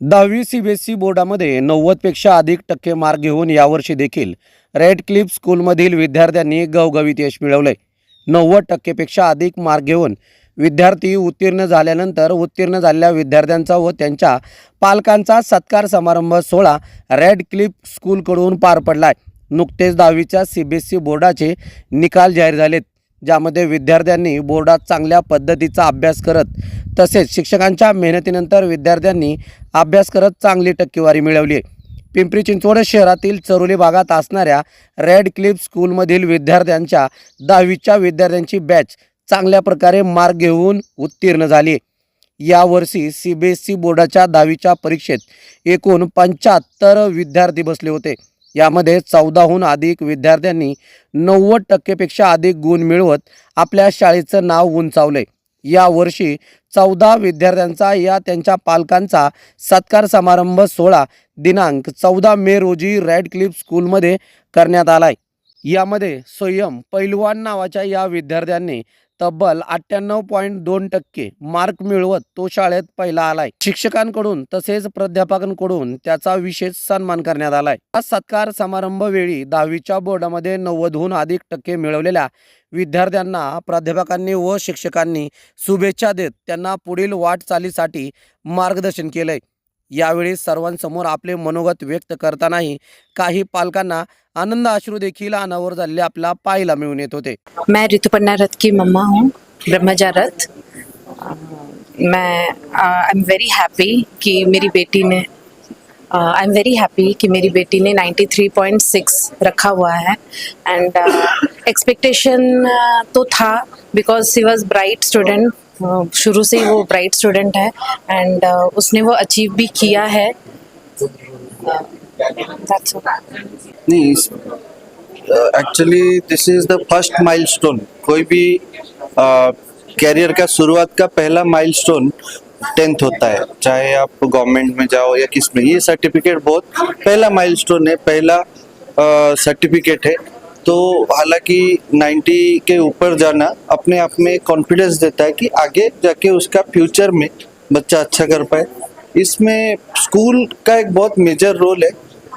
दहावी C B S C बोर्डामध्ये नव्वदपेक्षा अधिक टक्के मार्क घेऊन यावर्षी देखील रेड क्लिप स्कूलमधील विद्यार्थ्यांनी गवगवीत यश मिळवलंय. नव्वद टक्केपेक्षा अधिक मार्क घेऊन विद्यार्थी उत्तीर्ण झाल्यानंतर उत्तीर्ण झालेल्या विद्यार्थ्यांचा व त्यांच्या पालकांचा सत्कार समारंभ सोहळा रेड क्लिप स्कूलकडून पार पडला आहे नुकतेच दहावीच्या सी बी एस सी बोर्डाचे निकाल जाहीर झालेत. ज्यामध्ये विद्यार्थ्यांनी बोर्डात चांगल्या पद्धतीचा अभ्यास करत तसेच शिक्षकांच्या मेहनतीनंतर विद्यार्थ्यांनी अभ्यास करत चांगली टक्केवारी मिळवली. आहे पिंपरी चिंचवड शहरातील चरोली भागात असणाऱ्या रेड क्लिप स्कूलमधील विद्यार्थ्यांच्या दहावीच्या विद्यार्थ्यांची बॅच चांगल्या प्रकारे मार्ग घेऊन उत्तीर्ण झाली. यावर्षी सी बी एस सी बोर्डाच्या दहावीच्या परीक्षेत एकूण पंच्याहत्तर विद्यार्थी बसले होते. यामध्ये चौदाहून अधिक विद्यार्थ्यांनी नव्वद टक्केपेक्षा अधिक गुण मिळवत आपल्या शाळेचं नाव उंचावलंय. यावर्षी चौदा विद्यार्थ्यांचा या त्यांच्या पालकांचा सत्कार समारंभ सोहळा दिनांक चौदा मे रोजी रेड क्लिप स्कूलमध्ये करण्यात आलाय. यामध्ये स्वयं पैलवान नावाच्या या विद्यार्थ्यांनी तब्बल अठ्ठ्याण्णव पॉईंट दोन टक्के मार्क मिळवत तो शाळेत पहिला आलाय. शिक्षकांकडून तसेच प्राध्यापकांकडून त्याचा विशेष सन्मान करण्यात आलाय. हा सत्कार समारंभ वेळी दहावीच्या बोर्डामध्ये नव्वदहून अधिक टक्के मिळवलेल्या विद्यार्थ्यांना प्राध्यापकांनी व शिक्षकांनी शुभेच्छा देत त्यांना पुढील वाटचालीसाठी मार्गदर्शन केलंय. यावेळी सर्वांसमोर आपले मनोगत व्यक्त करतानाही काही पालकांना आनंद अश्रू देखील अनावर झालेले आपला पाहायला मिळून येत होते. मैं ऋतुपर्णा रथ की मम्मा हूँ ब्रह्मजा रथ। मैं आई एम वेरी हैप्पी कि मेरी बेटी ने आई एम वेरी हैप्पी कि मेरी बेटी ने 93.6 रखा हुआ है। एंड एक्सपेक्टेशन uh, uh, तो था because she was bright student शुरू से ही वो ब्राइट स्टूडेंट है एंड उसने वो अचीव भी किया है। Actually this is the first milestone कोई भी कैरियर का शुरुआत का पहला माइलस्टोन टेंथ होता है। चाहे आप गवर्नमेंट में जाओ या किसमें, ये सर्टिफिकेट बहुत पहला माइलस्टोन है, पहला सर्टिफिकेट है। तो हालाँकि 90 के ऊपर जाना अपने आप में कॉन्फिडेंस देता है कि आगे जाके उसका फ्यूचर में बच्चा अच्छा कर पाए। इसमें स्कूल का एक बहुत मेजर रोल है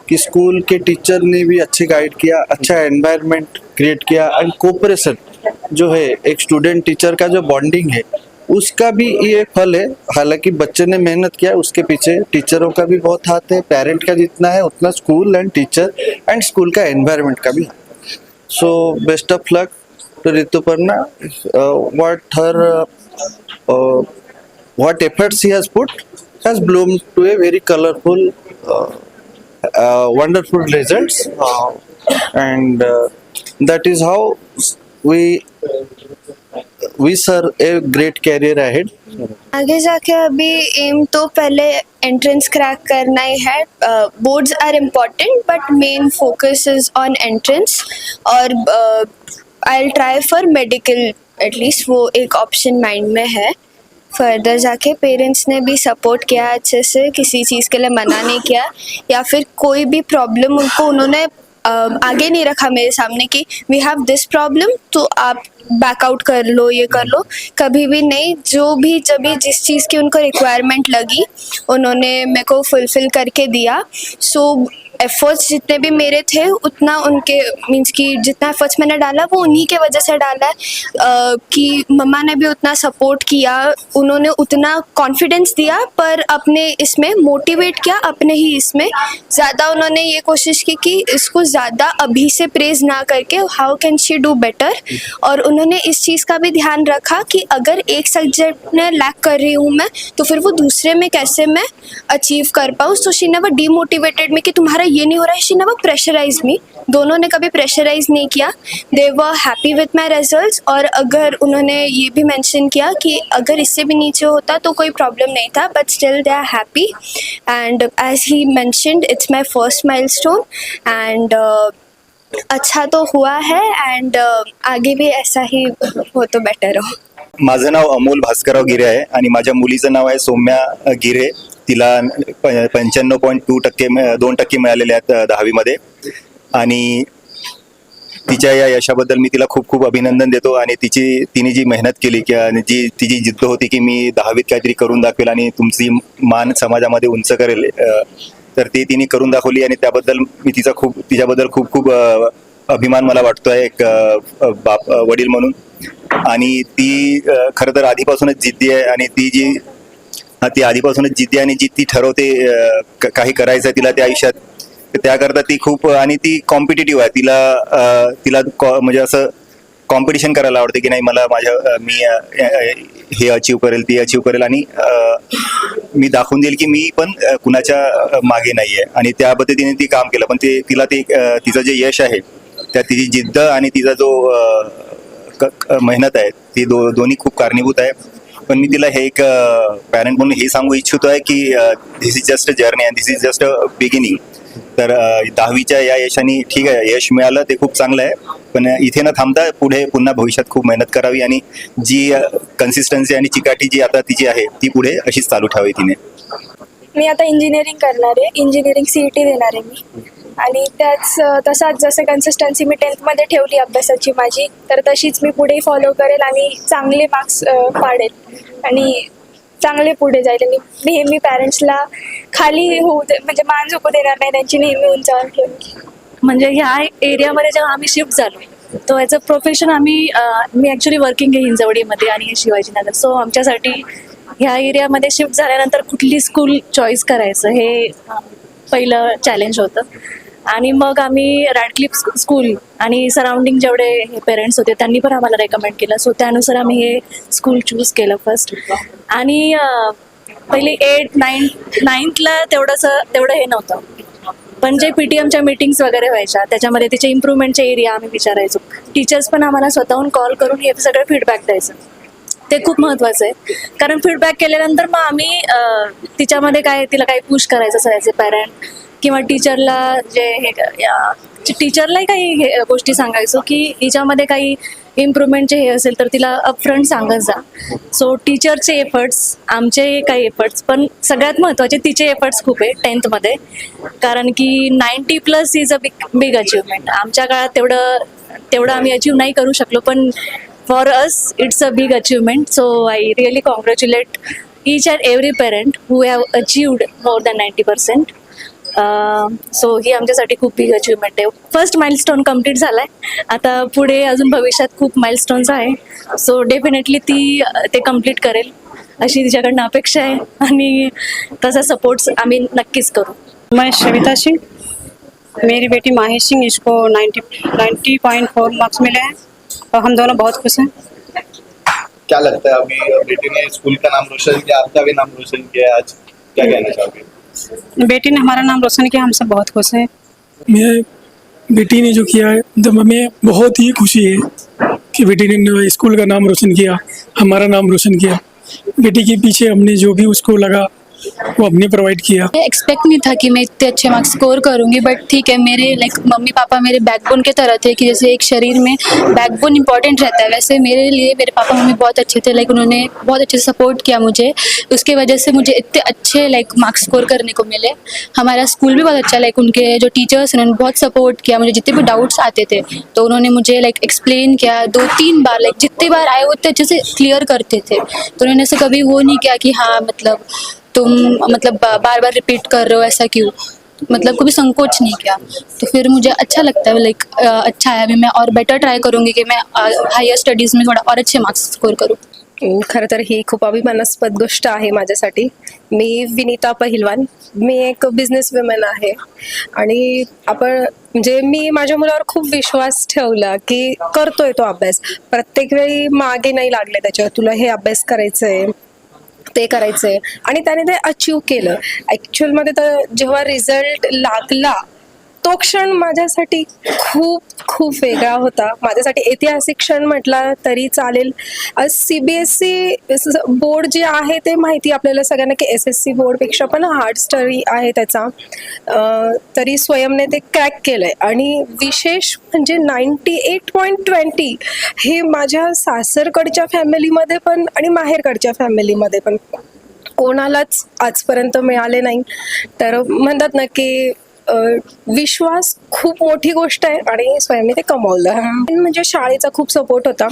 कि स्कूल के टीचर ने भी अच्छे गाइड किया अच्छा एनवायरनमेंट क्रिएट किया एंड कोऑपरेशन जो है, एक स्टूडेंट टीचर का जो बॉन्डिंग है, उसका भी ये फल है। हालाँकि बच्चे ने मेहनत किया, उसके पीछे टीचरों का भी बहुत हाथ है पेरेंट का जितना है, उतना school and teacher and school का एनवायरनमेंट का भी So best of luck to Rituparna. Uh, what her uh, uh, what efforts she has put has bloomed to a very colorful, uh, uh, wonderful results, and uh, that is how we we sir a great career ahead. आगे जाके अभी M तो पहले entrance crack करना ही है। Boards are important but main focus is on entrance और I try for medical at least वो एक ऑप्शन माइंड में है। फर्दर जाके पेरेंट्स ने भी सपोर्ट किया अच्छे से, किसी चीज़ के लिए मना नहीं किया, या फिर कोई भी प्रॉब्लम उनको उन्होंने आगे नहीं रखा मेरे सामने कि वी हैव दिस प्रॉब्लम तो आप बैकआउट कर लो, ये कर लो। कभी भी नहीं, जो भी, जब भी जिस चीज़ की उनको रिक्वायरमेंट लगी, उन्होंने मेरे को फुलफिल करके दिया। सो एफर्ट्स जितने भी मेरे थे, उतना उनके मीन्स कि जितना एफर्ट्स मैंने डाला, वो उन्हीं के वजह से डाला है। कि मम्मा ने भी उतना सपोर्ट किया, उन्होंने उतना कॉन्फिडेंस दिया, पर अपने इसमें मोटिवेट किया, अपने ही इसमें। ज़्यादा उन्होंने ये कोशिश की कि इसको ज़्यादा अभी से प्रेज ना करके how can she do better और उन्होंने इस चीज़ का भी ध्यान रखा कि अगर एक सब्जेक्ट में लैक कर रही हूँ मैं तो फिर वो दूसरे में कैसे मैं अचीव कर पाऊँ? सो शी नेवर डीमोटिवेटेड में कि तुम्हारा ये नहीं हो रहा है शी नेवर प्रेशराइज मी दोनों ने कभी प्रेशराइज नहीं KIA. They were happy with my result और अगर उन्होंने ये भी मेंशन किया कि अगर इससे भी नीचे होता तो कोई प्रॉब्लम नहीं था but still they are happy and as he mentioned it's my first milestone and अच्छा तो हुआ है एंड uh, आगे भी ऐसा ही हो तो बेटर हो माझं नाव अमोल भास्करराव गिरे आहे आणि माझ्या मुलीचं नाव आहे सौम्या गिरे. तिला प- पंच्याण्णव पॉईंट टू टक्के दोन टक्के मिळालेले आहेत दहावीमध्ये. आणि तिच्या या यशाबद्दल मी तिला खूप खूप अभिनंदन देतो आणि तिची तिने जी मेहनत केली की आणि जी तिची जिद्द होती की मी दहावीत काहीतरी करून दाखवेल आणि तुमची मान समाजामध्ये उंच करेल तर ती तिने करून दाखवली आणि त्याबद्दल मी तिचा खूप तिच्याबद्दल खूप खूप अभिमान मला वाटतोय एक बाप वडील म्हणून. आणि ती खरं तर आधीपासूनच जिद्दी आहे आणि ती जी ती आधीपासूनच जिद्दी आणि जी ती ठरवते क- काही करायचं आहे तिला त्या आयुष्यात. तर त्याकरता ती खूप आणि ती कॉम्पिटेटिव्ह आहे. तिला तिला कॉ- म्हणजे असं कॉम्पिटिशन करायला आवडते की नाही मला माझ्या मी हे अचीव करेल ती अचीव करेल आणि मी दाखवून देईल की मी पण कुणाच्या मागे नाही आहे आणि त्या पद्धतीने ती काम केलं. पण ते तिला ते तिचं जे यश आहे त्या तिची जिद्द आणि तिचा जो क- मेहनत आहे ती दो दोन्ही खूप कारणीभूत आहे. पण मी तिला हे एक पॅरेंट म्हणून हे सांगू इच्छितो आहे की this is just a journey and this is just a beginning तर दहावीच्या या यशाने ठीक आहे यश मिळालं ते खूप चांगलं आहे. पण इथे न थांबता पुढे पुन्हा भविष्यात खूप मेहनत करावी आणि जी कन्सिस्टन्सी आणि चिकाटी जी आता तिची आहे ती पुढे अशीच चालू ठेवावी तिने. मी आता इंजिनिअरिंग करणार आहे. इंजिनिअरिंग सी टी देणार आहे मी. आणि त्याच तसाच जसं कन्सिस्टन्सी मी टेन्थमध्ये ठेवली अभ्यासाची माझी तर तशीच मी पुढे फॉलो करेल आणि चांगले मार्क्स पाडेल. आणि चांगले पुढे जाईल. आणि नेहमी पॅरेंट्सला खाली होऊ दे म्हणजे मान झोपू देणार नाही त्यांची नेहमी उंचावर म्हणजे ह्या एरियामध्ये जेव्हा आम्ही शिफ्ट झालो तो ॲज अ प्रोफेशन आम्ही मी ॲक्च्युली वर्किंग आहे हिंजवडीमध्ये आणि शिवाजीनगर. सो आमच्यासाठी ह्या एरियामध्ये शिफ्ट झाल्यानंतर कुठली स्कूल चॉईस करायचं हे पहिलं चॅलेंज होतं. आणि मग आम्ही रॅडक्लिप स्कूल आणि सराउंडिंग जेवढे हे पेरेंट्स होते त्यांनी पण आम्हाला रेकमेंड केलं. सो त्यानुसार आम्ही हे स्कूल चूज केलं फर्स्ट आणि पहिले एट नाईन्थ नाईन्थला तेवढंसं तेवढं हे नव्हतं. पण जे पी टी एमच्या मीटिंग्स वगैरे व्हायच्या त्याच्यामध्ये तिचे इम्प्रूव्हमेंटचे एरिया आम्ही विचारायचो. टीचर्स पण आम्हाला स्वतःहून कॉल करून हे सगळं फीडबॅक द्यायचं. ते खूप महत्त्वाचं आहे. कारण फीडबॅक केल्यानंतर मग आम्ही तिच्यामध्ये काय तिला काही पुश करायचं असायचे पॅरेंट किंवा टीचरला जे हे टीचरलाही काही हे गोष्टी सांगायचो की हिच्यामध्ये काही इम्प्रूव्हमेंटचे हे असेल तर तिला अपफ्रंट सांगत जा. सो टीचरचे एफर्ट्स आमचे काही एफर्ट्स पण सगळ्यात महत्त्वाचे तिचे एफर्ट्स खूप आहे टेन्थमध्ये कारण की ninety plus is a big big achievement आमच्या काळात तेवढं तेवढं आम्ही अचीव नाही करू शकलो पण for us it's a big achievement so I really congratulate each and every parent who have achieved more than 90 percent so ही आमच्यासाठी खूप बिग अचिव्हमेंट आहे. फर्स्ट माइलस्टोन कंप्लीट झालाय. आता पुढे अजून भविष्यात खूप माइलस्टोन्स आहे. सो डेफिनेटली ती ते कंप्लीट करेल. अशी तिच्याकडनं अपेक्षा आहे. आणि तसा सपोर्ट्स आम्ही नक्कीच करू. मैं श्वेता सिंह। मेरी बेटी माहिर सिंह इसको 90 90 पॉइंट फोर मार्क्स मिले हैं। और हम दोनों बहुत खुश हैं। क्या लगता है अभी बेटी ने स्कूल का नाम रोशन किया आपका भी नाम रोशन किया आज? क्या कहना चाहोगे? बेटी ने हमारा नाम रोशन किया, हम सब बहुत खुश हैं। मैं बेटी ने जो किया है तो हमें बहुत ही खुशी है कि बेटी ने स्कूल का नाम रोशन किया, हमारा नाम रोशन किया। बेटी के पीछे हमने जो भी उसको लगा वो हमने प्रोवाइड किया। मैं एक्सपेक्ट नहीं था कि मैं इतने अच्छे मार्क्स स्कोर करूँगी बट ठीक है, मेरे लाइक मम्मी पापा मेरे बैकबोन के तरह थे कि जैसे एक शरीर में बैकबोन इंपॉर्टेंट रहता है। वैसे मेरे लिए मेरे पापा मम्मी बहुत अच्छे थे लाइक उन्होंने बहुत अच्छे से सपोर्ट किया मुझे। उसके वजह से मुझे इतने अच्छे लाइक मार्क्स स्कोर करने को मिले। हमारा स्कूल भी बहुत अच्छा लाइक उनके जो टीचर्स उन्होंने बहुत सपोर्ट किया मुझे। जितने भी डाउट्स आते थे तो उन्होंने मुझे लाइक एक्सप्लेन किया। दो तीन बार लाइक जितने बार आए, उतने अच्छे से क्लियर करते थे। तो उन्होंने ऐसे कभी वो नहीं किया कि हाँ मतलब तुम मतलब बार बार रिपीट कर रहे हो ऐसा क्यों? मतलब कभी संकोच नहीं किया? तो फिर मुझे अच्छा लगता है लाइक अच्छा है। अभी मैं और बेटर ट्राई करूँगी कि मैं हायर स्टडीज़ में थोड़ा और अच्छे मार्क्स स्कोर करूँ। खरं तर ही खूप अभिमानास्पद गोष्ट आहे माझ्यासाठी. मी विनीता पहिलवान. मी एक बिझनेस वुमन आहे. आणि आपण म्हणजे मी माझ्या मुलावर खूप विश्वास ठेवला की करतोय तो अभ्यास. प्रत्येक वेळी मागे नाही लागले त्याच्यावर. तुला हे अभ्यास करायचं आहे ते करायचंय. आणि त्याने ते अचीव केलं. ॲक्च्युअलमध्ये तर जेव्हा रिझल्ट लागला तो क्षण माझ्यासाठी खूप खूप वेगळा होता. माझ्यासाठी ऐतिहासिक क्षण म्हटला तरी चालेल. C B S C board जे आहे ते माहिती आपल्याला सगळ्यांना की एस एस सी बोर्डपेक्षा पण हार्ड स्टडी आहे त्याचा. तरी स्वयंने ते क्रॅक केलंय. आणि विशेष म्हणजे नाईन्टी एट पॉईंट ट्वेंटी हे माझ्या सासरकडच्या फॅमिलीमध्ये पण आणि माहेरकडच्या फॅमिलीमध्ये पण कोणालाच आजपर्यंत मिळाले नाही. तर म्हणतात ना की विश्वास खूप मोठी गोष्ट आहे आणि स्वयंने ते कमवलं. म्हणजे शाळेचा खूप सपोर्ट होता.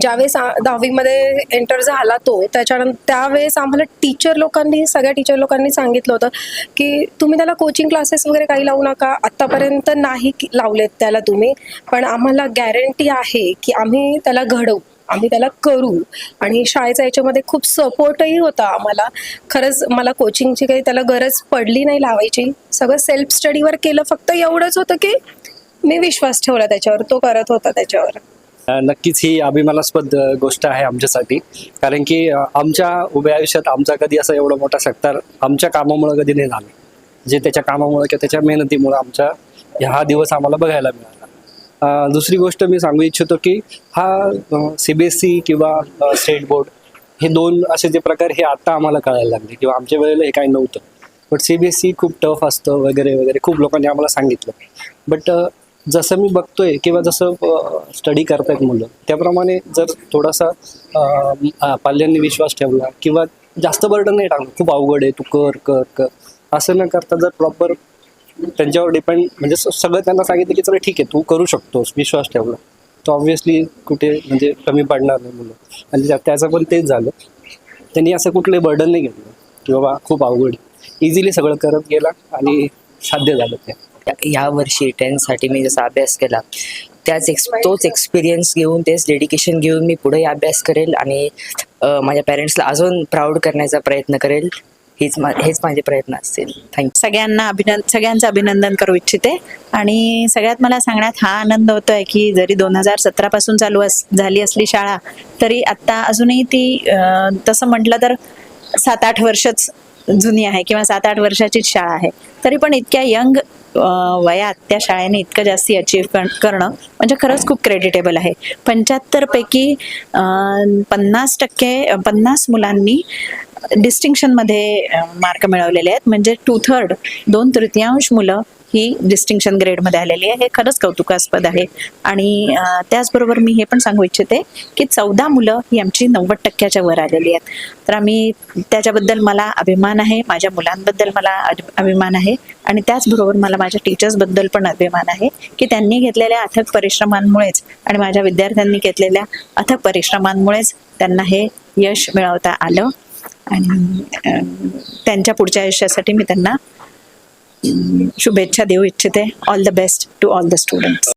ज्यावेळेस दहावीमध्ये एंटर झाला तो त्याच्यानंतर त्यावेळेस आम्हाला टीचर लोकांनी सगळ्या टीचर लोकांनी सांगितलं होतं की तुम्ही त्याला कोचिंग क्लासेस वगैरे काही लावू नका. आत्तापर्यंत नाही लावलेत त्याला तुम्ही. पण आम्हाला गॅरंटी आहे की आम्ही त्याला घडवू. आम्ही त्याला करू. आणि शाळेचा याच्यामध्ये खूप सपोर्टही होता आम्हाला. खरंच मला कोचिंगची काही त्याला गरज पडली नाही लावायची. सगळं सेल्फ स्टडीवर केलं. फक्त एवढंच होतं की मी विश्वास ठेवला त्याच्यावर. तो करत होता त्याच्यावर. नक्कीच ही अभिमानास्पद गोष्ट आहे आमच्यासाठी. कारण की आमच्या उभ्या आयुष्यात आमचा कधी असा एवढा मोठा सत्कार आमच्या कामामुळे कधी नाही झाला. जे त्याच्या कामामुळे किंवा त्याच्या मेहनतीमुळे आमच्या हा दिवस आम्हाला बघायला मिळाला. दुसरी गोष्ट मी सांगू इच्छितो की हा सी बी एस सी किंवा स्टेट बोर्ड हे दोन असे जे प्रकार हे आत्ता आम्हाला कळायला लागले किंवा आमच्या वेळेला हे काही नव्हतं. But C B S C खूप टफ असतं वगैरे वगैरे खूप लोकांनी आम्हाला सांगितलं. बट जसं मी बघतोय किंवा जसं स्टडी करतायत मुलं त्याप्रमाणे जर थोडासा पाल्यांनी विश्वास ठेवला किंवा जास्त बर्डन नाही टाकलं खूप अवघड आहे तू कर कर कर असं न करता जर प्रॉपर त्यांच्यावर डिपेंड म्हणजे सगळं त्यांना सांगितलं की चला ठीक आहे तू करू शकतोस विश्वास ठेवला तो ऑब्व्हियसली कुठे म्हणजे कमी पडणार नाही मुलं आणि त्याचं पण तेच झालं. त्यांनी असं कुठलंही बर्डन नाही घेतलं. की बाबा खूप अवघड. इझिली सगळं करत गेला आणि साध्य झालं ते. या वर्षी टेन्थसाठी मी जसा अभ्यास केला त्याच एक्स तोच एक्सपिरियन्स घेऊन तेच डेडिकेशन घेऊन मी पुढेही अभ्यास करेल आणि माझ्या पॅरेंट्सला अजून प्राऊड करण्याचा प्रयत्न करेल. हेच मा हेच माझे प्रयत्न असतील. थँक्यू सगळ्यांना अभिनंद सगळ्यांचं अभिनंदन करू इच्छिते. आणि सगळ्यात मला सांगण्यात हा आनंद होतोय की जरी दोन हजार सतरापासून चालू अस झाली असली शाळा तरी आत्ता अजूनही ती अं, तसं म्हटलं तर सात आठ वर्षच जुनी आहे किंवा सात आठ वर्षाचीच शाळा आहे. तरी पण इतक्या यंग वयात त्या शाळेने इतकं जास्ती अचीव करणं म्हणजे खरंच खूप क्रेडिटेबल आहे. पंच्याहत्तरपैकी पन्नास टक्के पन्नास मुलांनी डिस्टिंक्शनमध्ये मार्क मिळवलेले आहेत. म्हणजे टू थर्ड दोन तृतीयांश मुलं ही डिस्टिंक्शन ग्रेडमध्ये आलेली आहे. हे खरंच कौतुकास्पद आहे. आणि त्याचबरोबर मी हे पण सांगू इच्छिते की चौदा मुलं ही आमची नव्वद टक्क्याच्या वर आलेली आहेत. तर आम्ही त्याच्याबद्दल मला अभिमान आहे. माझ्या मुलांबद्दल मला अभि- अभिमान आहे. आणि त्याचबरोबर मला माझ्या टीचर्सबद्दल पण अभिमान आहे की त्यांनी घेतलेल्या अथक परिश्रमांमुळेच आणि माझ्या विद्यार्थ्यांनी घेतलेल्या अथक परिश्रमांमुळेच त्यांना हे यश मिळवता आलं. आणि त्यांच्या पुढच्या आयुष्यासाठी मी त्यांना शुभेच्छा देऊ इच्छिते. All the best to all the students